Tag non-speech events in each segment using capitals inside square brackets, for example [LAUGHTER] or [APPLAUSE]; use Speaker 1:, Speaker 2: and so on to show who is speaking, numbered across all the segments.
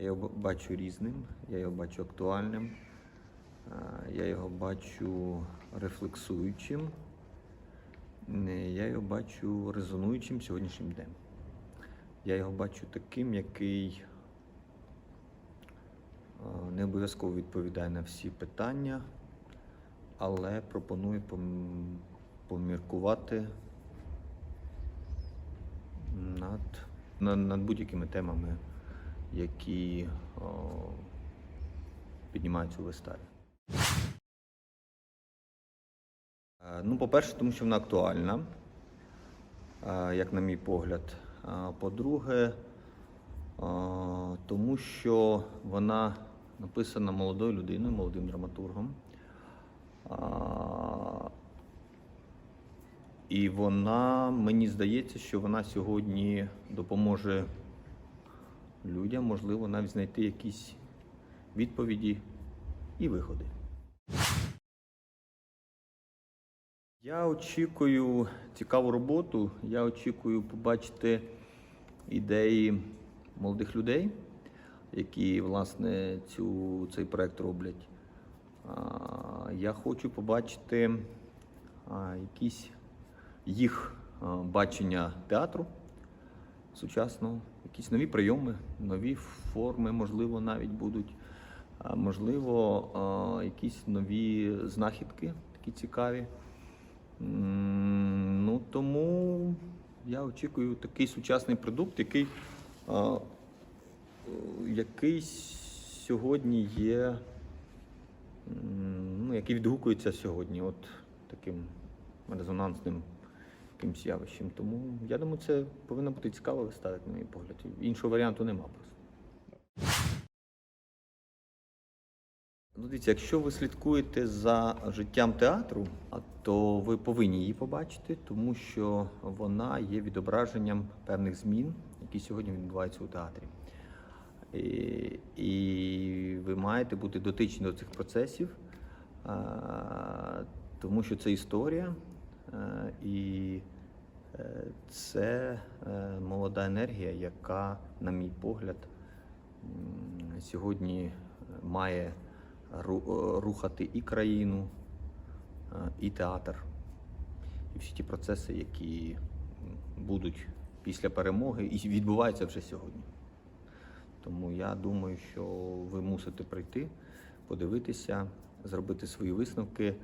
Speaker 1: Я його бачу різним, я його бачу актуальним, е, я його бачу рефлексуючим, е, я його бачу резонуючим сьогоднішнім днем. Я його бачу таким, який е, не обов'язково відповідає на всі питання, але пропонує поміркувати над, над будь-якими темами, які о, піднімаються у виставі. Е, Ну, по-перше, тому що вона актуальна, е, як на мій погляд. По-друге, е, тому що вона написана молодою людиною, молодим драматургом. І вона, мені здається, що вона сьогодні допоможе людям, можливо, навіть знайти якісь відповіді і виходи. Я очікую цікаву роботу. Я очікую побачити ідеї молодих людей, які власне цю, цей проект роблять. Я хочу побачити якісь їх бачення театру сучасного, якісь нові прийоми, нові форми, можливо, навіть будуть. Можливо, якісь нові знахідки, такі цікаві. Ну, тому я очікую такий сучасний продукт, який, який сьогодні є, ну, який відгукується сьогодні, от таким резонансним якимсь явищем. Тому я думаю, це повинна бути цікава вистава, на мій погляд. Іншого варіанту нема просто. Ну, дивіться, якщо ви слідкуєте за життям театру, то ви повинні її побачити, тому що вона є відображенням певних змін, які сьогодні відбуваються у театрі. І, і ви маєте бути дотичні до цих процесів, тому що це історія, і е, це е, молода енергія, яка, на мій погляд, сьогодні має е, рухати і країну, е, і театр, і всі ті процеси, які будуть після перемоги і відбуваються вже сьогодні. Тому я думаю, що ви мусите прийти, подивитися, зробити свої висновки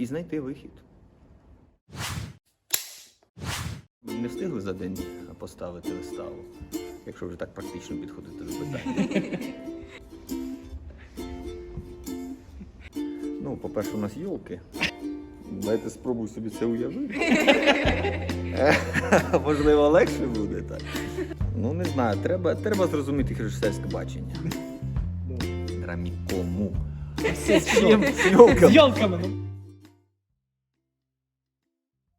Speaker 1: і знайти вихід. Не встигли за день поставити виставу, якщо вже так практично підходити до питання. [LAUGHS] Ну, по-перше, у нас йолки. Дайте спробую собі це уявити. [LAUGHS] Можливо, легше буде так. Ну, не знаю, треба, треба зрозуміти режисерське бачення. Грамікому.
Speaker 2: Все
Speaker 1: З йолками.
Speaker 2: Йолками. ну.